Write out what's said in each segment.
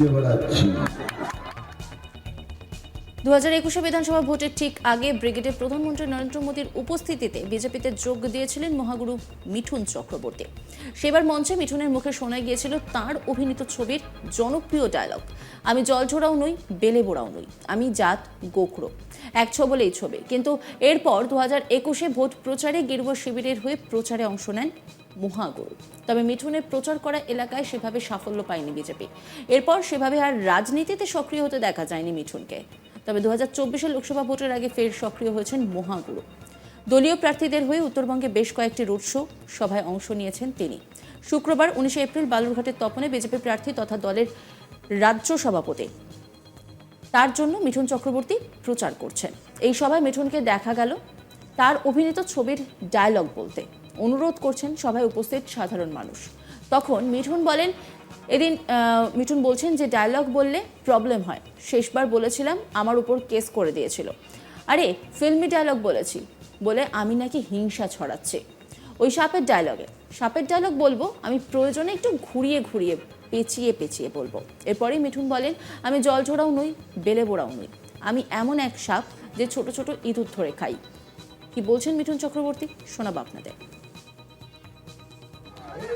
খুঁজে বেড়াচ্ছি। দু হাজার একুশে বিধানসভা ভোটের ঠিক আগে ব্রিগেডে প্রধানমন্ত্রী নরেন্দ্র মোদীর উপস্থিতিতে বিজেপিতে যোগ দিয়েছিলেন মহাগুরু মিঠুন চক্রবর্তী। সেবার মঞ্চে মিঠুনের মুখে শোনা গিয়েছিল তার অভিনীত ছবির জনপ্রিয় ডায়লগ আমি জলঝোড়াও নই, বেলে বোড়াও নই, আমি জাত গোখরো। এক ছবলেই ছবি। কিন্তু এরপর দু হাজার একুশে ভোট প্রচারে গেরুয়া শিবিরের হয়ে প্রচারে অংশ নেন মহাগুরু। তবে মিঠুনের প্রচার করা এলাকায় সেভাবে সাফল্য পায়নি বিজেপি। এরপর সেভাবে আর রাজনীতিতে সক্রিয় হতে দেখা যায়নি মিঠুনকে। তবে দু হাজার লোকসভা ভোটের আগে ফের সক্রিয় হয়েছেন মহাগুরু। দলীয় প্রার্থীদের হয়ে উত্তরবঙ্গে বেশ কয়েকটি রোড শো সভায় অংশ নিয়েছেন তিনি। শুক্রবার উনিশে এপ্রিল বালুরঘাটের তপনে বিজেপি প্রার্থী তথা দলের রাজ্য সভাপতি। তার জন্য মিঠুন চক্রবর্তী প্রচার করছেন। এই সভায় মিঠুনকে দেখা গেল তার অভিনীত ছবির ডায়লগ বলতে। অনুরোধ করছেন সভায় উপস্থিত সাধারণ মানুষ। তখন মিঠুন বলেন, এদিন মিঠুন বলছেন যে ডায়লগ বললে প্রবলেম হয়। শেষবার বলেছিলাম, আমার উপর কেস করে দিয়েছিল। আরে ফিল্মি ডায়লগ বলেছি, বলে আমি নাকি হিংসা ছড়াচ্ছি। ওই সাপের ডায়লগে সাপের ডায়লগ বলব, আমি প্রয়োজনে একটু ঘুরিয়ে ঘুরিয়ে, পেঁচিয়ে পেঁচিয়ে বলব। এরপরেই মিঠুন বলেন, আমি জল ঝোড়াও নই, বেলে বোড়াও নই। আমি এমন এক সাপ যে ছোট ছোট ইঁদুর ধরে খাই। কি বলছেন মিঠুন চক্রবর্তী? শোনাবো আপনাদের।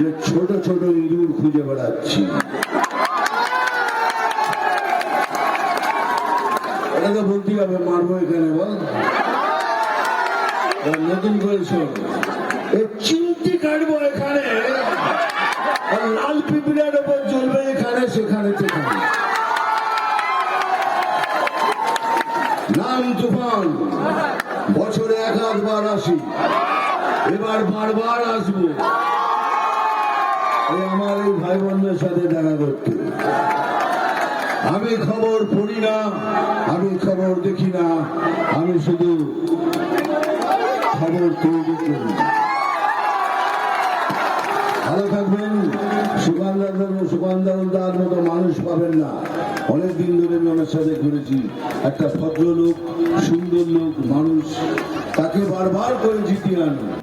যে ছোট ছোট ইঁদুর খুঁজে বেড়াচ্ছি। হবে, মারবো এখানে, বল। নতুন চিমটি কাটবো এখানে লাল এখানে, সেখানে সেখানে। নাম তুফান, বছরে এক আধবার আসি। এবার বারবার আসব। আমার এই ভাই বোনদের সাথে দেখা করতে। আমি খবর পড়ি না, আমি খবর দেখি না, আমি শুধু খবর তৈরি করি ভালো থাকবেন সুকান্দার সুকান্দার তার মতো মানুষ পাবেন না। অনেক দিন ধরে আমি ওনার সাথে ঘুরেছি। একটা ভদ্রলোক, সুন্দর লোক, মানুষ, তাকে বারবার করে জিতিয়ে আনব।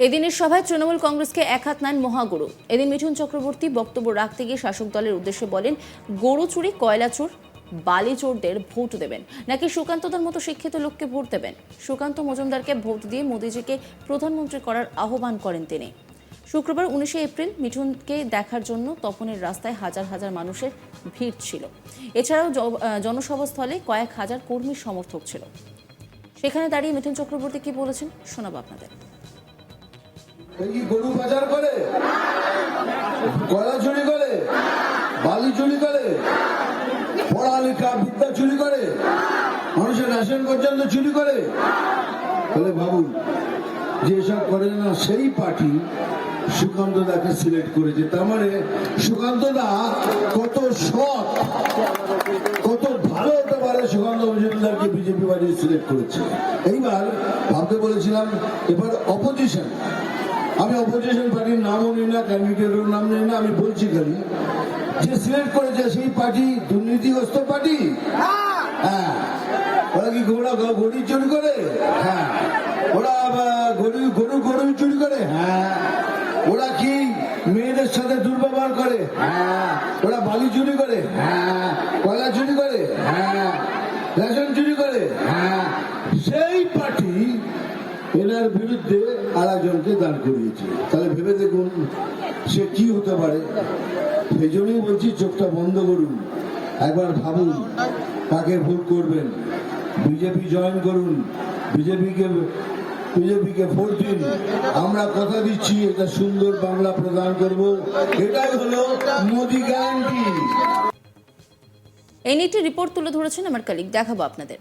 এদিনের সভায় তৃণমূল কংগ্রেসকে এক হাত নেন মহাগুরু। এদিন মিঠুন চক্রবর্তী বক্তব্য রাখতে গিয়ে শাসক দলের উদ্দেশ্যে বলেন, গরু চুরি, কয়লা চোর, বালি চোরদের ভোট দেবেন। নাকি সুকান্তদের মতো শিক্ষিত লোককে ভোট দেবেন? সুকান্ত মজুমদারকে ভোট দিয়ে মোদিজিকে প্রধানমন্ত্রী করার আহ্বান করেন তিনি। শুক্রবার উনিশে এপ্রিল মিঠুনকে দেখার জন্য তপনের রাস্তায় হাজার হাজার মানুষের ভিড় ছিল। এছাড়াও জনসভাস্থলে কয়েক হাজার কর্মী সমর্থক ছিল। সেখানে দাঁড়িয়ে মিঠুন চক্রবর্তী কি বলেছেন শোনাবো আপনাদের। গরু পাচার করে? কয়লা চুরি করে? বালি চুরি করে? পড়ালেখা, বিদ্যা চুরি করে? মানুষের রেশন পর্যন্ত চুরি করে? তাহলে ভাবুন, যে এসব করে না, সেই পার্টি সুকান্ত দাকে সিলেক্ট করেছে। তার মানে সুকান্ত দা কত সৎ, কত ভালো হতে পারে সুকান্ত মজুমদারকে বিজেপি পার্টি সিলেক্ট করেছে। এইবার ভাবতে বলেছিলাম, এবার অপোজিশন আমি অপোজিশন পার্টির নামও নিই না ক্যান্ডিডেটের নাম নিই না, আমি বলছি খালি যে সিলেক্ট করেছে সেই পার্টি দুর্নীতিগ্রস্ত পার্টি হ্যাঁ। ওরা কি গ- গরু চুরি করে? হ্যাঁ। ওরা গরু গরু গরু চুরি করে? হ্যাঁ। ওরা কি মেয়েদের সাথে দুর্ব্যবহার করে? হ্যাঁ। ওরা বালি চুরি করে? হ্যাঁ। কয়লা চুরি করে? হ্যাঁ। রেশন চুরি করে? হ্যাঁ। সেই পার্টি এনার বিরুদ্ধে আর একজনকে দাঁড় করিয়েছে। তাহলে ভেবে দেখুন সে কি হতে পারে? সেই জন্যই বলছি চোখটা বন্ধ করুন। একবার ভাবুন কাকে ভোট করবেন? বিজেপি জয়েন করুন। বিজেপিকে বিজেপিকে ভোট দিন। আমরা কথা দিচ্ছি এটা সুন্দর বাংলা প্রদান করব। এটাই হলো মোদি গ্যারান্টি এই নিয়ে একটি রিপোর্ট তুলে ধরেছেন আমার কালিক দেখাবো আপনাদের।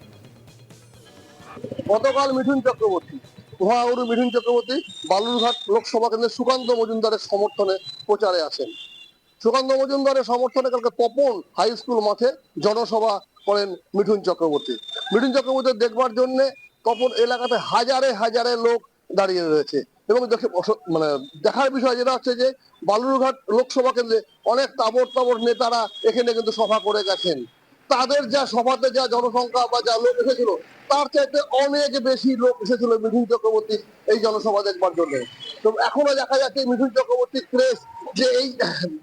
গতকাল মিঠুন চক্রবর্তী। মহাগুরু মিঠুন চক্রবর্তী বালুরঘাট লোকসভা কেন্দ্রের সুকান্ত মজুমদারের সমর্থনে প্রচারে আছেন সুকান্ত মজুমদারের সমর্থনে কালকে তপন হাই স্কুল মাঠে জনসভা করেন মিঠুন চক্রবর্তী। মিঠুন চক্রবর্তী দেখবার জন্য তপন এলাকাতে হাজারে হাজারে লোক দাঁড়িয়ে রয়েছে এবং দেখে মানে দেখার বিষয় যেটা হচ্ছে যে বালুরঘাট লোকসভা কেন্দ্রে অনেক তাবর তাবর নেতারা এখানে কিন্তু সভা করে গেছেন। তাদের যা সভাতে যা জনসংখ্যা বা যা লোক এসেছিল, তার চাইতে অনেক বেশি লোক এসেছিল মিঠুন চক্রবর্তী এই জনসভা দেখবার জন্য। তো এখনও দেখা যাচ্ছে মিঠুন চক্রবর্তীর ক্রেস যে এই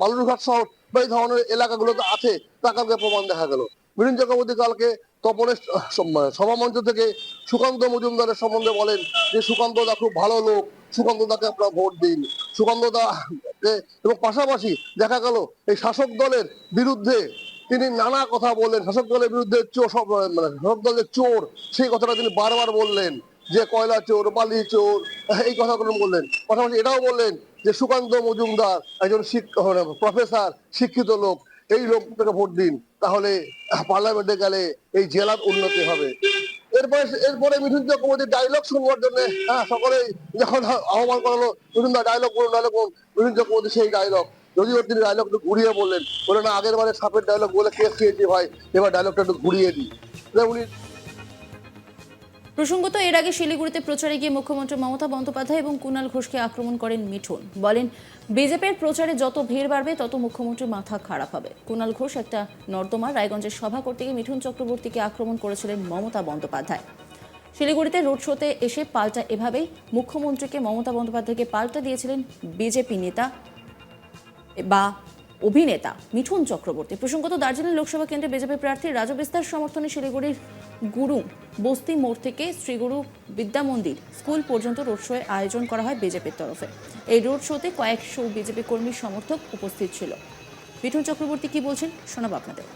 বালুরঘাট শহর বা এই ধরনের এলাকাগুলোতে আছে তা কালকে প্রমাণ দেখা গেল। মিঠুন চক্রবর্তী কালকে তপনের সভামঞ্চ থেকে সুকান্ত মজুমদারের সম্বন্ধে বলেন যে, সুকান্ত দা খুব ভালো লোক, সুকান্ত দাকে আপনারা ভোট দিন সুকান্ত দা এবং পাশাপাশি দেখা গেল এই শাসক দলের বিরুদ্ধে তিনি নানা কথা বললেন। শাসক দলের বিরুদ্ধে চোর সব মানে শাসক দলের চোর, সেই কথাটা তিনি বারবার বললেন, যে কয়লা চোর, বালি চোর, এই কথাগুলো বললেন। পাশাপাশি এটাও বললেন যে সুকান্ত মজুমদার একজন প্রফেসর শিক্ষিত লোক, এই লোকটাকে ভোট দিন, তাহলে পার্লামেন্টে গেলে এই জেলার উন্নতি হবে। এরপরে এরপরে মিঠুন চক্রবর্তী ডায়লগ শুনবার জন্য হ্যাঁ সকলেই যখন আহ্বান করালো মিঠুন দা ডায়লগ করুন ডায়লগ করুন, মিঠুন চক্রবর্তী সেই ডায়লগ যদিও তিনি ডায়লগটা ঘুরিয়ে বললেন। বলে, না, আগের বারে সাপের ডায়লগ বলে কেস খেয়েছি ভাই। এবার ডায়লগটা একটু ঘুরিয়ে দিই। উনি প্রসঙ্গত, এর আগে শিলিগুড়িতে প্রচারে গিয়ে মুখ্যমন্ত্রী মমতা বন্দ্যোপাধ্যায় এবং কুণাল ঘোষকে আক্রমণ করেন মিঠুন। বলেন, বিজেপির প্রচারে যত ভিড় বাড়বে, তত মুখ্যমন্ত্রীর মাথা খারাপ হবে। কুণাল ঘোষ একটা নর্দমা রায়গঞ্জের সভা করতে গিয়ে মিঠুন চক্রবর্তীকে আক্রমণ করেছিলেন মমতা বন্দ্যোপাধ্যায়। শিলিগুড়িতে রোড শোতে এসে পাল্টা এভাবেই মুখ্যমন্ত্রীকে মমতা বন্দ্যোপাধ্যায়কে পাল্টা দিয়েছিলেন বিজেপি নেতা বা অভিনেতা মিঠুন চক্রবর্তী। প্রসঙ্গত দার্জিলিং লোকসভা কেন্দ্রে বিজেপি প্রার্থী রাজু বিস্তার সমর্থনে শিলিগুড়ির গুরু বস্তি মোড় থেকে শ্রীগুরু বিদ্যা মন্দির স্কুল পর্যন্ত রোড শোয়ের আয়োজন করা হয় বিজেপির তরফে। এই রোড শোতে কয়েকশো বিজেপি কর্মী সমর্থক উপস্থিত ছিল। মিঠুন চক্রবর্তী কি বলছেন শোনাবো আপনাদের।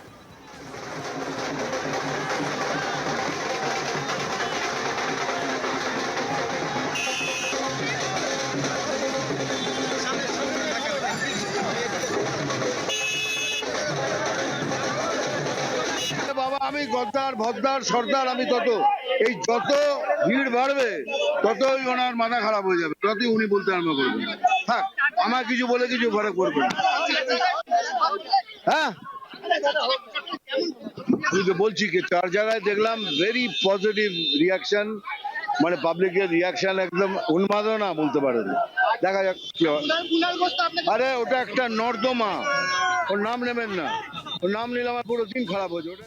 গদ্দার ভদ্দার সর্দার, আমি তত এই যত ভিড় বাড়বে, ততই ওনার মাথা খারাপ হয়ে যাবে, ততই উনি বলতে আরম্ভ করবেন। থাক আমার কিছু বলে কিছু ফরক পড়বে হ্যাঁ? বলছি কি, চার জায়গায় দেখলাম ভেরি পজিটিভ রিয়াকশন মানে পাবলিকের রিয়াকশন একদম উন্মাদনা বলতে পারেন দেখা যাক কি হয়। আরে, ওটা একটা নর্দমা। ওর নাম নেবেন না। ওর নাম নিলে আমার পুরো দিন খারাপ হয়েছে ওটা